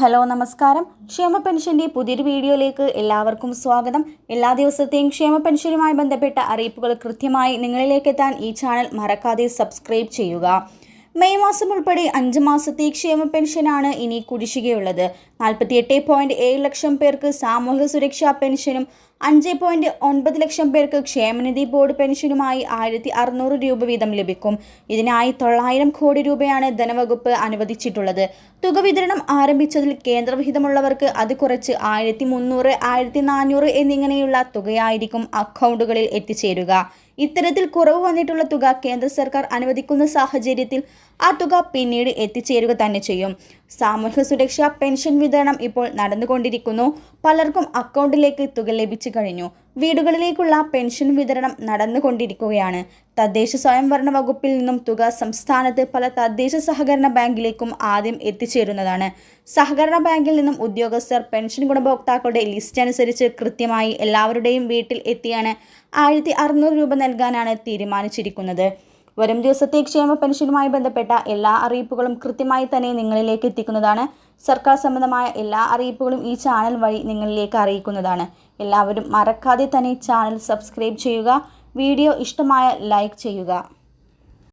Hello നമസ്കാരം. ക്ഷേമ പെൻഷന്റെ പുതിയൊരു വീഡിയോയിലേക്ക് എല്ലാവർക്കും സ്വാഗതം. എല്ലാ ദിവസത്തെയും ക്ഷേമ പെൻഷനുമായി ബന്ധപ്പെട്ട അറിയിപ്പുകൾ കൃത്യമായി നിങ്ങളിലേക്ക് എത്താൻ ഈ ചാനൽ മറക്കാതെ സബ്സ്ക്രൈബ് ചെയ്യുക. മെയ് മാസം ഉൾപ്പെടെ അഞ്ച് മാസത്തെ ക്ഷേമ പെൻഷനാണ് ഇനി കുടിശ്ശികയുള്ളത്. നാൽപ്പത്തിയെട്ട് പോയിന്റ് ഏഴ് ലക്ഷം പേർക്ക് സാമൂഹിക സുരക്ഷാ പെൻഷനും അഞ്ച് പോയിന്റ് ഒൻപത് ലക്ഷം പേർക്ക് ക്ഷേമനിധി ബോർഡ് പെൻഷനുമായി ആയിരത്തി അറുന്നൂറ് രൂപ വീതം ലഭിക്കും. ഇതിനായി തൊള്ളായിരം കോടി രൂപയാണ് ധനവകുപ്പ് അനുവദിച്ചിട്ടുള്ളത്. തുക വിതരണം ആരംഭിച്ചതിൽ കേന്ദ്രവിഹിതമുള്ളവർക്ക് അത് കുറച്ച് ആയിരത്തി മുന്നൂറ് ആയിരത്തി നാനൂറ് എന്നിങ്ങനെയുള്ള തുകയായിരിക്കും അക്കൗണ്ടുകളിൽ എത്തിച്ചേരുക. ഇത്തരത്തിൽ കുറവ് വന്നിട്ടുള്ള തുക കേന്ദ്ര സർക്കാർ അനുവദിക്കുന്ന സാഹചര്യത്തിൽ ആ തുക പിന്നീട് എത്തിച്ചേരുക തന്നെ ചെയ്യും. സാമൂഹ്യ സുരക്ഷാ പെൻഷൻ വിതരണം ഇപ്പോൾ നടന്നുകൊണ്ടിരിക്കുന്നു. പലർക്കും അക്കൗണ്ടിലേക്ക് തുക ലഭിച്ചു കഴിഞ്ഞു വീടുകളിലേക്കുള്ള പെൻഷൻ വിതരണം നടന്നുകൊണ്ടിരിക്കുകയാണ്. തദ്ദേശ സ്വയംഭരണ വകുപ്പിൽ നിന്നും തുക സംസ്ഥാനത്ത് പല തദ്ദേശ സഹകരണ ബാങ്കിലേക്കും ആദ്യം എത്തിച്ചേരുന്നതാണ്. സഹകരണ ബാങ്കിൽ നിന്നും ഉദ്യോഗസ്ഥർ പെൻഷൻ ഗുണഭോക്താക്കളുടെ ലിസ്റ്റ് അനുസരിച്ച് കൃത്യമായി എല്ലാവരുടെയും വീട്ടിൽ എത്തിയാണ് ആയിരത്തി രൂപ നൽകാനാണ് തീരുമാനിച്ചിരിക്കുന്നത്. വരും ദിവസത്തെ ക്ഷേമ പെൻഷനുമായി ബന്ധപ്പെട്ട എല്ലാ അറിയിപ്പുകളും കൃത്യമായി തന്നെ നിങ്ങളിലേക്ക് എത്തിക്കുന്നതാണ്. സർക്കാർ സംബന്ധമായ എല്ലാ അറിയിപ്പുകളും ഈ ചാനൽ വഴി നിങ്ങളിലേക്ക് അറിയിക്കുന്നതാണ്. എല്ലാവരും മറക്കാതെ തന്നെ ചാനൽ സബ്സ്ക്രൈബ് ചെയ്യുക. വീഡിയോ ഇഷ്ടമായ ലൈക്ക് ചെയ്യുക.